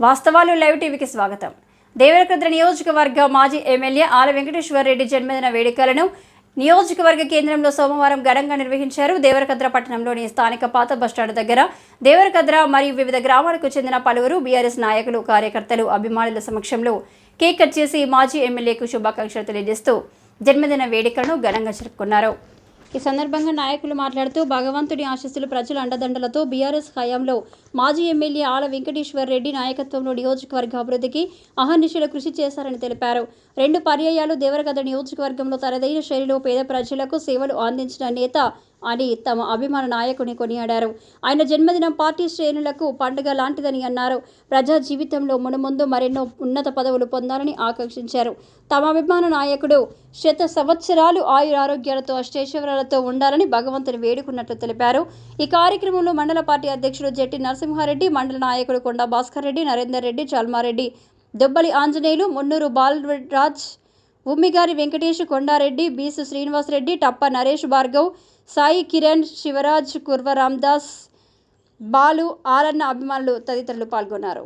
వాస్తవాలు లైవ్ టీవీకి స్వాగతం. దేవరకద్ర నియోజకవర్గ మాజీ ఎమ్మెల్యే ఆల వెంకటేశ్వర రెడ్డి జన్మదిన వేడుకలను నియోజకవర్గ కేంద్రంలో సోమవారం ఘనంగా నిర్వహించారు దేవరకద్ర పట్టణంలోని స్థానిక పాత బస్టాండ్ దగ్గర. దేవరకద్ర మరియు వివిధ గ్రామాలకు చెందిన పలువురు బీఆర్ఎస్ నాయకులు కార్యకర్తలు అభిమానుల సమక్షంలో కేక్ కట్ చేసి మాజీ ఎమ్మెల్యేకు శుభాకాంక్షలు తెలియజేస్తూ జన్మదిన వేడుకలను ఘనంగా జరుపుకున్నారు. ఈ సందర్భంగా నాయకులు మాట్లాడుతూ భగవంతుడి ఆశీస్సులు ప్రజల అండదండలతో బీఆర్ఎస్ హయాంలో మాజీ ఎమ్మెల్యే ఆల వెంకటేశ్వర్ రెడ్డి నాయకత్వంలో నియోజకవర్గ అభివృద్ధికి అహర్నిశలు కృషి చేశారని తెలిపారు. రెండు పర్యాయాలు దేవరగద్ద నియోజకవర్గంలో తనదైన శైలిలో పేద ప్రజలకు సేవలు అందించిన నేత అని తమ అభిమాన నాయకుని కొనియాడారు. ఆయన జన్మదినం పార్టీ శ్రేణులకు పండుగ లాంటిదని అన్నారు. ప్రజా జీవితంలో మునుముందు మరెన్నో ఉన్నత పదవులు పొందాలని ఆకాంక్షించారు. తమ అభిమాన నాయకుడు శత సంవత్సరాలు ఆయురారోగ్యాలతో అష్టేశ్వరాలతో ఉండాలని భగవంతుని వేడుకున్నట్లు తెలిపారు. ఈ కార్యక్రమంలో మండల పార్టీ అధ్యక్షుడు జెట్టి నరసింహారెడ్డి మండల నాయకుడు కొండ భాస్కర్ రెడ్డి నరేందర్ రెడ్డి చల్మారెడ్డి దుబ్బలి ఆంజనేయులు మున్నూరు బాలరాజ్ ఉమ్మిగారి వెంకటేష్ కొండారెడ్డి బీసు శ్రీనివాసరెడ్డి టప్ప నరేష్ భార్గవ్ సాయి కిరణ్ శివరాజ్ కుర్వ రామ్దాస్ బాలు ఆలన్న అభిమానులు తదితరులు పాల్గొన్నారు.